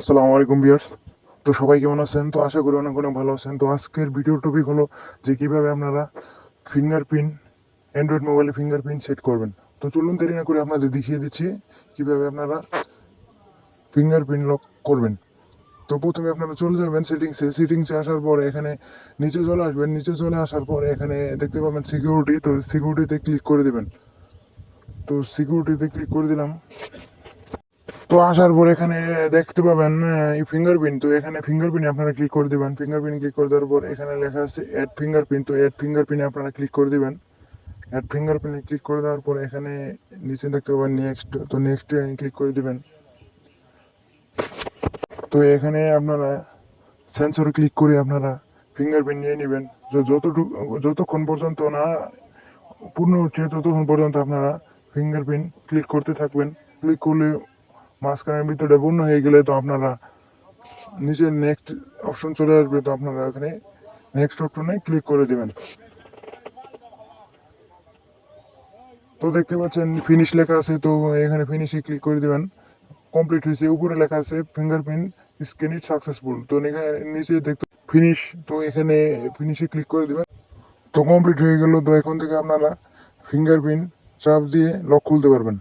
আসসালামু আলাইকুম বিয়ার্স তো সবাই কেমন আছেন? তো আশা করি অনেক অনেক ভালো আছেন। তো আজকের ভিডিও টপিক হলো যে কীভাবে আপনারা ফিঙ্গারপ্রিন্ট অ্যান্ড্রয়েড মোবাইলে ফিঙ্গারপ্রিন্ট সেট করবেন। তো চলুন দেরি না করে আপনাদের দেখিয়ে দিচ্ছি কীভাবে আপনারা ফিঙ্গারপ্রিন্ট লক করবেন। তো প্রথমে আপনারা চলে যাবেন সেটিংসে সেটিংসে আসার পরে এখানে নিচে চলে আসবেন। নিচে চলে আসার পরে এখানে দেখতে পাবেন সিকিউরিটি তো সিকিউরিটিতে ক্লিক করে দিবেন। তো সিকিউরিটিতে ক্লিক করে দিলাম। তো আসার পর এখানে দেখতে পাবেন ফিঙ্গারপ্রিন্ট তো এখানে ফিঙ্গারপ্রিন্ট আপনারা ক্লিক করে দিবেন। ফিঙ্গারপ্রিন্ট ক্লিক করে দেওয়ার পর এখানে লেখা আছে অ্যাড ফিঙ্গারপ্রিন্ট তো অ্যাড ফিঙ্গারপ্রিন্ট আপনারা ক্লিক করে দিবেন। অ্যাড ফিঙ্গারপ্রিন্ট ক্লিক করে দেওয়ার পর এখানে নিচে দেখতে পাবেন নেক্সট তো নেক্সট ক্লিক করে দিবেন। তো এখানে আপনারা সেন্সর ক্লিক করে আপনারা ফিঙ্গারপ্রিন্ট নিয়ে নেবেন। যতটুকু, যতক্ষণ পর্যন্ত না, পূর্ণ হচ্ছে ততক্ষণ পর্যন্ত আপনারা ফিঙ্গারপ্রিন্ট ক্লিক করতে থাকবেন। ক্লিক করলে মাঝখানের ভিতরে পূর্ণ হয়ে গেলে তো আপনারা নিচে নেক্সট অপশন চলে আসবে, তো আপনারা এখানে নেক্সট অপশনে ক্লিক করে দেবেন। তো দেখতে পাচ্ছেন ফিনিশ লেখা আছে, তো এখানে ফিনিশে ক্লিক করে দেবেন। কমপ্লিট হয়েছে, উপরে লেখা আছে ফিঙ্গারপ্রিন্ট স্ক্যান ইট সাকসেসফুল তো এখানে নিচে দেখতে ফিনিশ তো এখানে ফিনিশে ক্লিক করে দেবেন। তো কমপ্লিট হয়ে গেল, তো এখন থেকে আপনারা ফিঙ্গারপ্রিন্ট চাপ দিয়ে লক খুলতে পারবেন।